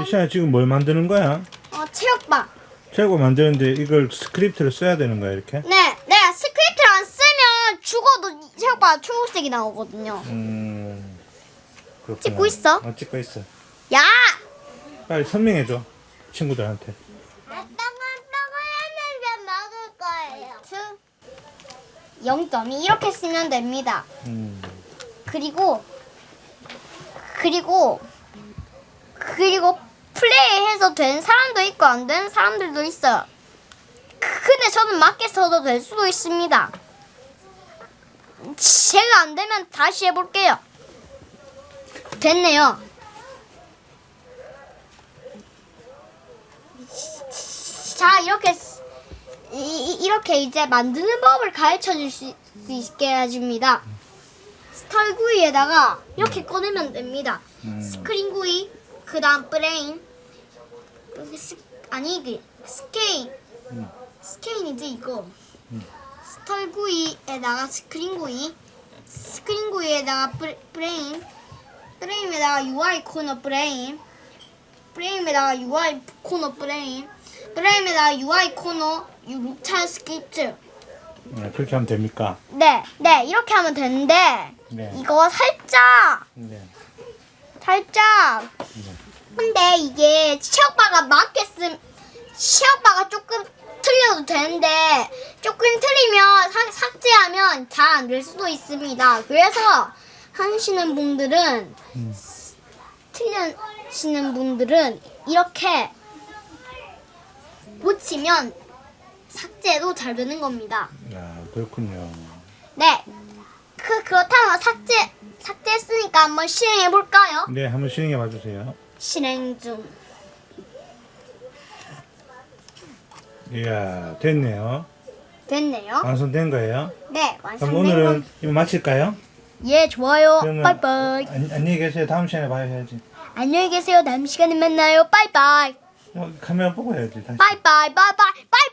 미샤야 지금 뭘 만드는 거야? 어, 체육방. 최고 만드는데 이걸 스크립트를 써야 되는 거야 이렇게? 네, 네, 스크립트를 안 쓰면 죽어도 이 체육방 초록색이 나오거든요. 음. 그렇구나. 찍고 있어? 어, 찍고 있어. 야! 빨리 설명해 줘 친구들한테. 트 0점이 이렇게 쓰면 됩니다. 음. 그리고 그리고 그리고 플레이해서 된 사람도 있고 안 되는 사람들도 있어요. 근데 저는 맞게 써도 될 수도 있습니다. 제가 안 되면 다시 해볼게요. 됐네요. 자 이렇게 쓰- 이, 이- 이렇게 이제 만드는 법을 가르쳐 줄 수 있게 해줍니다. 스털구이에다가 이렇게 꺼내면 됩니다. 음. 스크린 구이, 그 다음 브레인, 여기 스, 아니 이게 스케인, 음. 스케인이지 이거. 스털구이에다가 스크린 구이, 스크린 구이에다가 브레, 브레인, 브레인에다가 UI 코너 브레인, 브레인에다가 UI 코너 브레인, 브레인에다가 UI 코너 이 룩찰 스크립트. 네, 그렇게 하면 됩니까? 네, 네 이렇게 하면 되는데 네. 이거 살짝 네. 살짝 네. 근데 이게 맞게 쓴 체육바가 조금 틀려도 되는데 조금 틀리면 삭- 삭제하면 잘 안 될 수도 있습니다. 그래서 하시는 분들은 음. 틀리시는 분들은 이렇게 고치면 삭제도 잘 되는 겁니다. 아 그렇군요. 네. 그 그렇다면 삭제 삭제했으니까 한번 실행해 볼까요? 네, 한번 실행해 봐주세요. 실행 중. 이야 됐네요. 됐네요. 완성된 거예요. 네, 그럼 완성된 오늘은 건. 이거 마칠까요? 예, 좋아요. 그러면 빠이빠이. 안, 안녕히 계세요. 다음 시간에 봐야 해야지. 안녕히 계세요. 다음 시간에 만나요. 빠이빠이. 어, 카메라 보고 해야지. 다시. 빠이빠이. 빠이빠이. 빠이빠이.